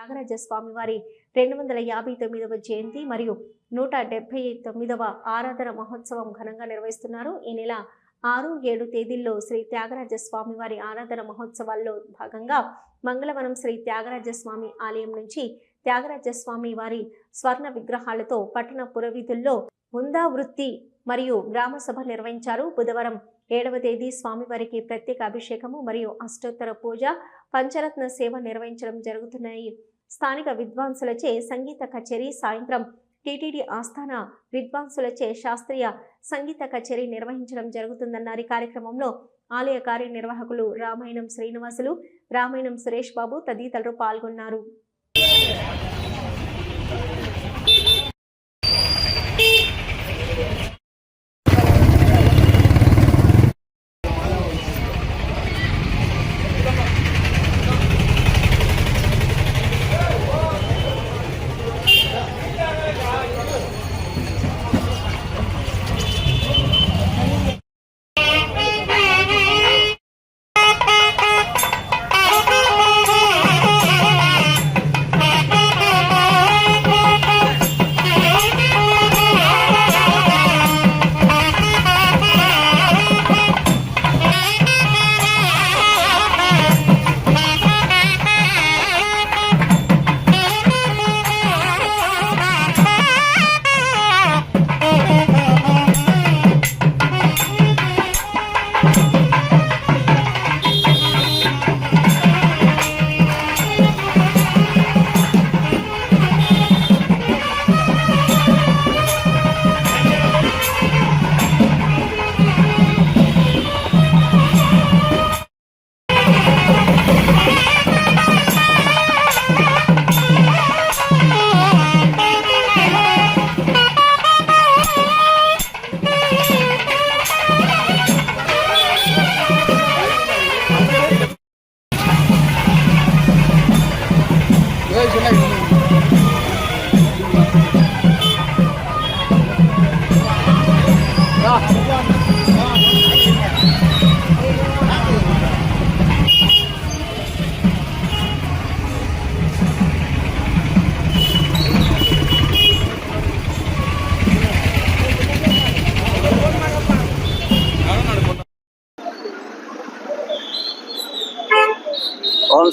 త్యాగరాజ స్వామి వారి రెండు వందల యాభై తొమ్మిదవ జయంతి మరియు నూట డెబ్బై తొమ్మిదవ ఆరాధన మహోత్సవం ఘనంగా నిర్వహిస్తున్నారు. ఈ నెల ఆరు ఏడు తేదీల్లో శ్రీ త్యాగరాజ స్వామి వారి ఆరాధన మహోత్సవాల్లో భాగంగా మంగళవరం శ్రీ త్యాగరాజ స్వామి ఆలయం నుంచి త్యాగరాజ స్వామి వారి స్వర్ణ విగ్రహాలతో పట్టణ పురవీధుల్లో ఉందా వృత్తి మరియు గ్రామ సభ నిర్వహించారు. బుధవారం ఏడవ తేదీ స్వామివారికి ప్రత్యేక అభిషేకము మరియు అష్టోత్తర పూజ పంచరత్న సేవ నిర్వహించడం జరుగుతున్నాయి. స్థానిక విద్వాంసులచే సంగీత కచేరీ సాయంత్రం టీటీడీ ఆస్థాన విద్వాంసులచే శాస్త్రీయ సంగీత కచేరీ నిర్వహించడం జరుగుతుందన్నారు. ఈ కార్యక్రమంలో ఆలయ కార్యనిర్వాహకులు రామాయణం శ్రీనివాసులు రామాయణం సురేష్ బాబు తదితరులు పాల్గొన్నారు.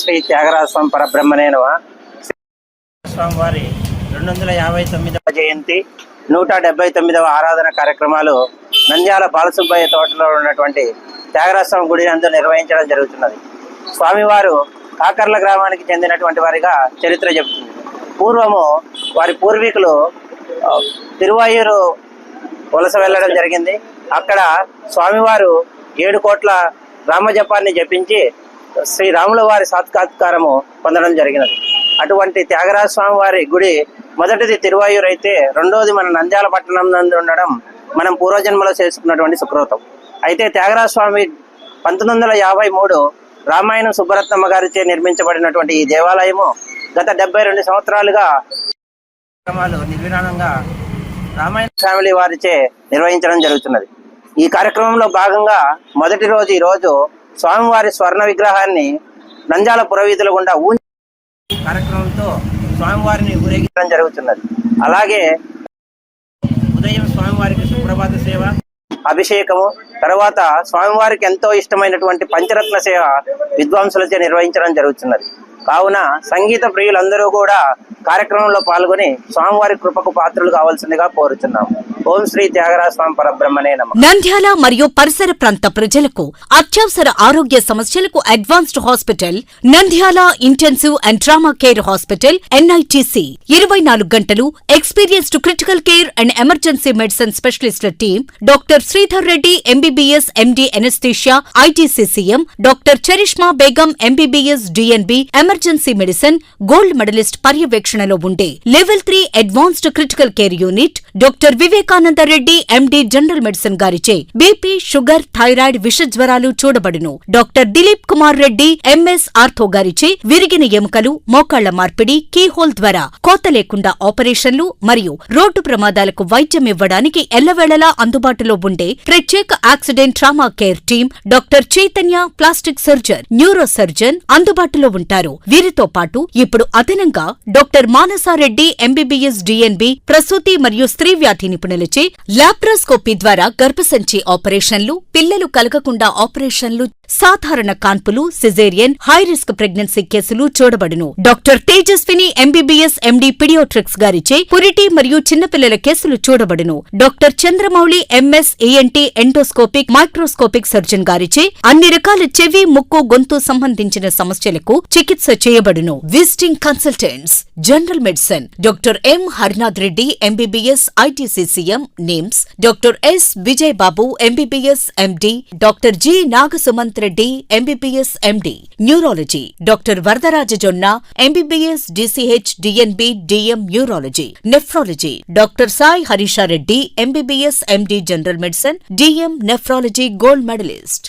శ్రీ త్యాగరాజస్వామి స్వామి పరబ్రహ్మనే స్వామి వారి రెండు వందల యాభై తొమ్మిదవ జయంతి నూట డెబ్బై తొమ్మిదవ ఆరాధన కార్యక్రమాలు నంద్యాల బాలసుబ్బయ్య తోటలో ఉన్నటువంటి త్యాగరాజస్వామి గుడి నందు నిర్వహించడం జరుగుతున్నది. స్వామివారు కాకర్ల గ్రామానికి చెందినటువంటి వారిగా చరిత్ర చెబుతుంది. పూర్వము వారి పూర్వీకులు తిరువాయూరు వలస వెళ్ళడం జరిగింది. అక్కడ స్వామివారు ఏడు కోట్ల రామజపాన్ని జపించి శ్రీరాముల వారి సాత్కాత్కారము పొందడం జరిగినది. అటువంటి త్యాగరాజ స్వామి వారి గుడి మొదటిది తిరువాయూరు అయితే రెండోది మన నంద్యాల పట్టణం నందు ఉండడం మనం పూర్వజన్మలో చేసుకున్నటువంటి సుకృతం. అయితే త్యాగరాజ స్వామి పంతొమ్మిది వందల యాభై మూడు రామాయణం సుబ్బరత్నమ్మ గారిచే నిర్మించబడినటువంటి ఈ దేవాలయము గత డెబ్బై రెండు సంవత్సరాలుగా కార్యక్రమాలు నిర్విరామంగా రామాయణ ఫ్యామిలీ వారిచే నిర్వహించడం జరుగుతున్నది. ఈ కార్యక్రమంలో భాగంగా మొదటి రోజు ఈ రోజు స్వామివారి స్వర్ణ విగ్రహాన్ని నంజాల పురవీధుల గుండా ఊంచి కార్యక్రమంతో స్వామివారిని ఊరేగించడం జరుగుతున్నది. అలాగే ఉదయం స్వామివారికి సుప్రభాత సేవ అభిషేకము తర్వాత స్వామివారికి ఎంతో ఇష్టమైనటువంటి పంచరత్న సేవ విద్వాంసులచే నిర్వహించడం జరుగుతున్నది. కావున సంగీత ప్రియులందరూ కూడా కార్యక్రమంలో పాల్గొని స్వామివారి కృపకు పాత్రలు కావాల్సిందిగా కోరుతున్నాం ఓం శ్రీ పరబ్రహ్మనే నమ. నంద్యాల మరియు పరిసర ప్రాంత ప్రజలకు అత్యవసర ఆరోగ్య సమస్యలకు advanced hospital Nandyal intensive and trauma care hospital NITC. ఇరవై నాలుగు గంటలు experienced critical care and emergency medicine స్పెషలిస్టుల team doctor Sridhar Reddy MBBS MD anaesthesia ITCCM doctor Charishma Begum MBBS DNB emergency medicine gold medalist పర్యవేక్షణలో ఉండే level three advanced critical care unit doctor Vivekananda Reddy MD general medicine గారిచే BP sugar thyroid విష జ్వరాలు చూడబడును. Doctor Dilip Kumar Reddy MS ortho గారిచే విరిగిన ఎముకలు మోకాళ్ళ మార్పిడి కీహోల్ ద్వారా కోత లేకుండా ఆపరేషన్లు మరియు రోడ్డు ప్రమాదాలకు వైద్యం ఇవ్వడానికి ఎల్లవేళలా అందుబాటులో ఉండే ప్రత్యేక accident trauma care team doctor Chaitanya plastic surgeon neuro surgeon అందుబాటులో ఉంటారు. వీరితో పాటు ఇప్పుడు అదనంగా డాక్టర్ మానసారెడ్డి ఎంబీబీఎస్ డిఎన్బి ప్రసూతి మరియు స్త్రీ వ్యాధి నిపుణులచే లాప్రోస్కోపీ ద్వారా గర్భసంచి ఆపరేషన్లు పిల్లలు కలగకుండా ఆపరేషన్లు సాధారణ కాన్పులు సిజేరియన్ హై రిస్క్ ప్రెగ్నెన్సీ కేసులు చూడబడును. Doctor Tejaswini MBBS MD paediatrics గారిచే పురిటి మరియు చిన్నపిల్లల కేసులు చూడబడును. Doctor Chandramouli MS ENT endoscopic microscopic surgeon గారిచే అన్ని రకాల చెవి ముక్కు గొంతు సంబంధించిన సమస్యలకు చికిత్స చేయబడును. Visiting consultants general medicine doctor M Harinath Reddy MBBS ITCCM names doctor S Vijay Babu MBBS MD doctor G Nagasumanth Reddy MBBS MD neurology doctor Varadaraja Jonna MBBS DCH DNB DM neurology nephrology doctor Sai Harishareddy MBBS MD general medicine DM nephrology gold medalist